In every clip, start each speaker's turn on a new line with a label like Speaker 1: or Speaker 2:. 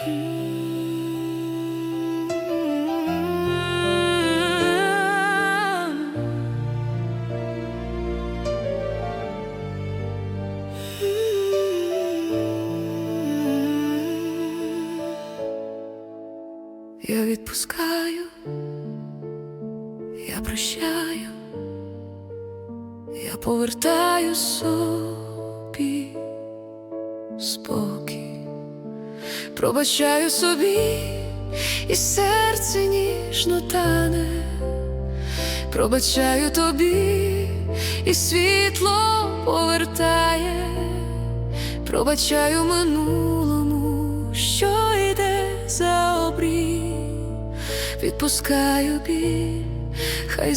Speaker 1: Я відпускаю, я прощаю, я повертаю собі спокій, пробачаю собі, і серце ніжно тане, пробачаю тобі, і світло повертає, пробачаю минулому, що йде за обрій, відпускаю біль, хай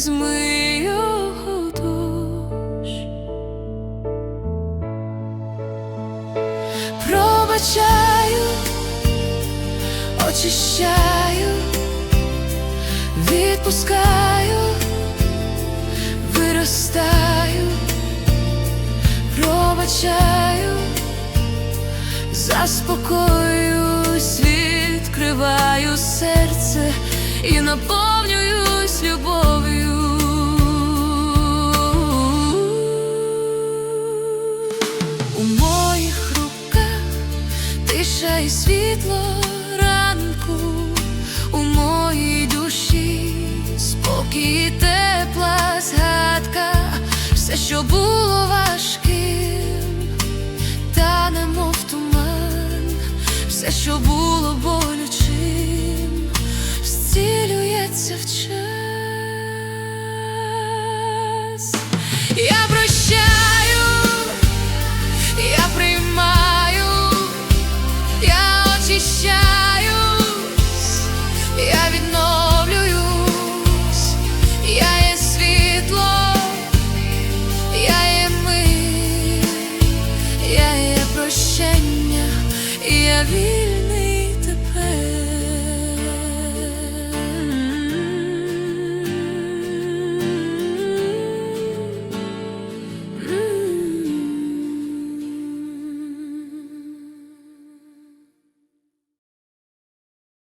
Speaker 1: дощ. Пробачаю, очищаю, відпускаю, виростаю, пробачаю, заспокоюсь, відкриваю серце і наповнююсь любов'ю. У моїх руках тиша і світло ранку, у моїй душі спокій, тепла згадка, все, що було важким, та немов туман, все, що було болючим, зцілюється в час. Прощення, і я вільний.